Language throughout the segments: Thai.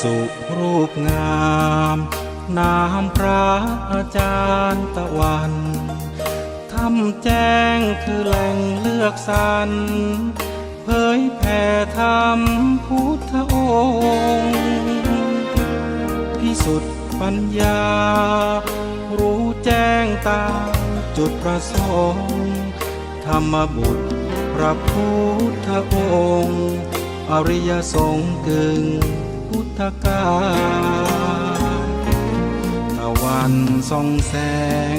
ษุรูปงาม นามพระอาจารย์ตะวันทำแจ้งคือแหล่งเลือกสรรเผยแผ่ธรรมพุทธองค์พิสุทธิปัญญา รู้แจ้งตามจุดประสงค์ ธรรมบุตรพระพุทธองค์ อริยสงฆ์กึ่ง พุทธกาลตะวันส่องแสง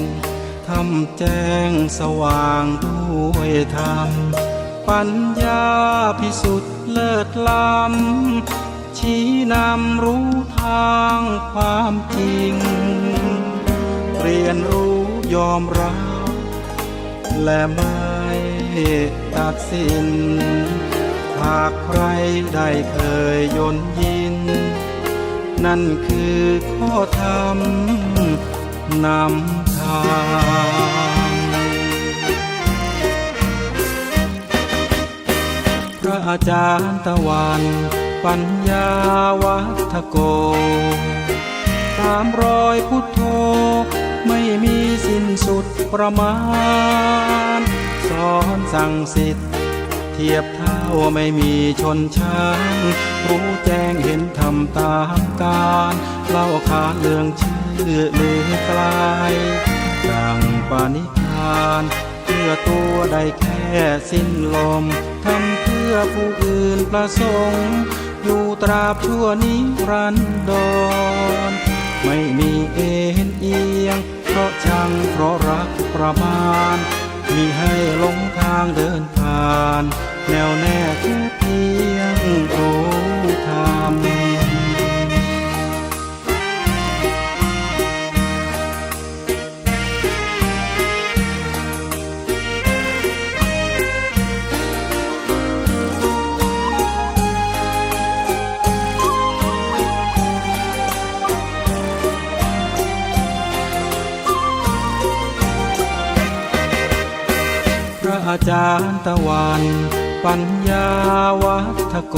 ทำแจ้งสว่างด้วยธรรม ปัญญาพิสุทธิ์เลิศล้ำชี้นำรู้ทางความจริง เรียนรู้ยอมรับและไม่ตัดสิน หากใครได้เคยยนยิน นั่นคือข้อธรรมนำทางพระอาจารย์ตะวันปัญญาวัฒโกตามรอยพุทโธไม่มีสิ้นสุดประมาณ สอนสั่งสิทธิ์ ทียบเท่าไม่มีชนชั้นรู้แจ้งเห็นธรรมตามการเล่าขานเรื่องชื่อเลือไกลดังปานิธานเพื่อตัวได้แค่สิ้นลมทำเพื่อผู้อื่นประสงค์อยู่ตราบชั่วนิรันดร ไม่มีเอ็นเอียง เพราะชังเพราะรักประมาณ แนวแน่แค่เพียงรู้ธรรมพระอาจารย์ตะวัน ปัญญาวัฒโก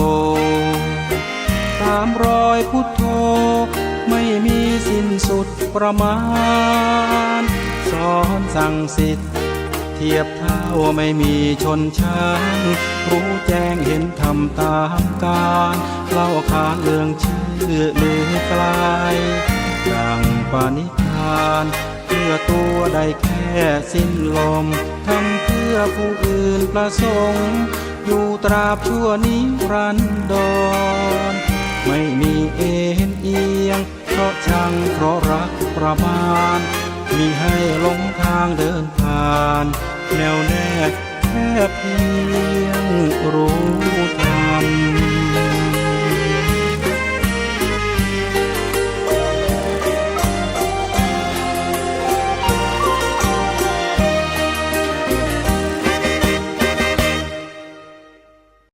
ตามรอยพุทโธ ไม่มีสิ้นสุดประมาณ สอนสั่งสิทธิ์เทียบเท่าไม่มีชนชั้นรู้แจ้งเห็นธรรมตามการเล่าขานเรื่องชื่อลือไกลดังปานิธานเพื่อตัวได้แค่สิ้นลมทำเพื่อผู้อื่นประสงค์ อยู่ตราบชั่วนิรันดร ไม่มีเอ็นเอียง เพราะชังเพราะรักประมาณ มีให้หลงทางเดินผ่าน แนวแน่แค่เพียงรู้ทาง